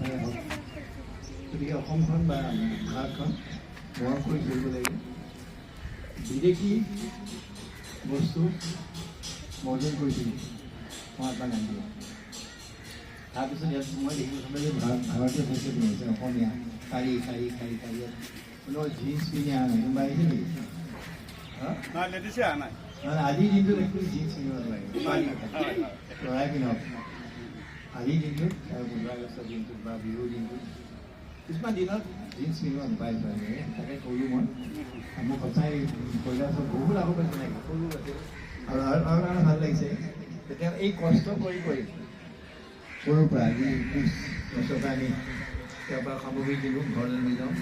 কথাই হওক গতিকে অসমখন বা ভাৰতখন মৰম কৰি ধৰিব লাগিব বিদেশী বস্তু বৰ্জন কৰিছিল মহাত্মা গান্ধীয়ে তাৰপিছত ইয়াত মই দেখিবলৈ যে ভাৰত ভাৰতীয় সংস্কৃতি হৈছে অসমীয়া কাৰী কাৰী কাৰী কাৰী কোনো জিন্স পিন্ধি অহা নাই কোনোবা আহিছে নেকি আজিৰ দিনটো দেখিছোঁ জিন্স পিন্ধিব নালাগে ল'ৰাই পিন্ধক Alignment, kaya sabihin ko ba, biruling ko. Usman, di na, din sino ang bayan ba niya? Takay ko yun mo. Ang mga patay, ko lang sa buhula ko ba sa nag আর আর আর আর ভাল লাগিছে তেতিয়া এই কষ্ট কৰি কৰি সৰুৰ পৰা আজি কষ্টৰ পৰা আমি তাৰ পৰা সামগ্ৰী দিলোঁ ঘৰলৈ লৈ যাওঁ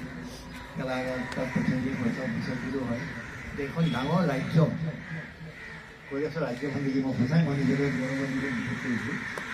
খেলা তাত প্ৰচণ্ড খৰচা বিচাৰিলোঁ হয় এখন ডাঙৰ ৰাজ্য কৈলাশৰ ৰাজ্যখন দেখি মই সঁচাই মই নিজকে গৌৰৱান্বিত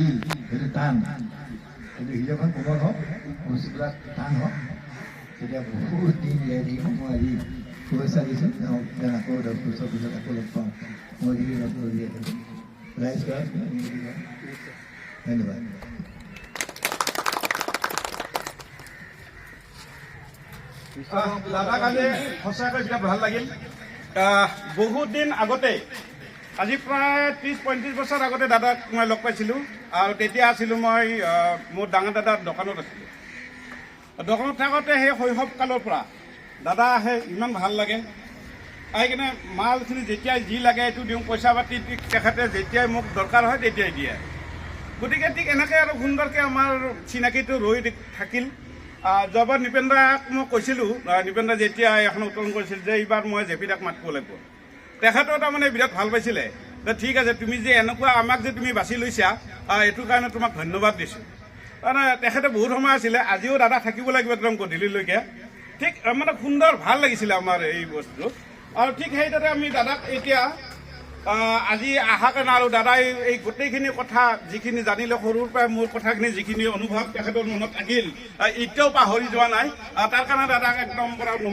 শিল সেইটো টান কিন্তু শিলখন কোমল হওক মচুবিলাক টান হওক তেতিয়া বহুত দিন জীয়াই থাকিব মই আজি শুভেচ্ছা দিছোঁ তেওঁক যেন আকৌ দহ বছৰ পিছত আকৌ লগ পাওঁ মই যদি লগ লৈ দিয়ে ৰাইজ কৰা ধন্যবাদ দাদাক আজি সঁচাকৈ বিৰাট ভাল লাগিল বহুত দিন আগতে আজি প্ৰায় ত্ৰিছ পঁয়ত্ৰিছ বছৰ আগতে দাদাক মই লগ পাইছিলোঁ আৰু তেতিয়া আছিলোঁ মই মোৰ ডাঙৰ দাদাৰ দোকানত আছিলোঁ দোকানত থাকোঁতে সেই শৈশৱকালৰ পৰা দাদা আহে ইমান ভাল লাগে আহি কিনে মালখিনি যেতিয়াই যি লাগে এইটো দিওঁ পইচা পাতি তেখেতে যেতিয়াই মোক দৰকাৰ হয় তেতিয়াই দিয়ে গতিকে ঠিক এনেকৈ আৰু সুন্দৰকৈ আমাৰ চিনাকিটো ৰৈ থাকিল যোৱাবাৰ নৃপেন্দ্ৰাক মই কৈছিলোঁ নৃপেন্দ্ৰা যেতিয়া এখন উত্তোলন কৰিছিল যে এইবাৰ মই জে মাতিব লাগিব তেখেতেও তাৰমানে বিৰাট ভাল পাইছিলে যে ঠিক আছে তুমি যে এনেকুৱা আমাক যে তুমি বাছি লৈছা এইটো কাৰণে তোমাক ধন্যবাদ দিছোঁ মানে তেখেতে বহুত সময় আছিলে আজিও দাদা থাকিব লাগিব একদম গধূলিলৈকে ঠিক মানে সুন্দৰ ভাল লাগিছিলে আমাৰ এই বস্তুটো আৰু ঠিক সেইদৰে আমি দাদাক এতিয়া আজি অহা কাৰণে আৰু দাদাই এই গোটেইখিনি কথা যিখিনি জানিলে সৰুৰ পৰাই মোৰ কথাখিনি যিখিনি অনুভৱ তেখেতৰ মনত থাকিল এতিয়াও পাহৰি যোৱা নাই তাৰ কাৰণে দাদাক একদম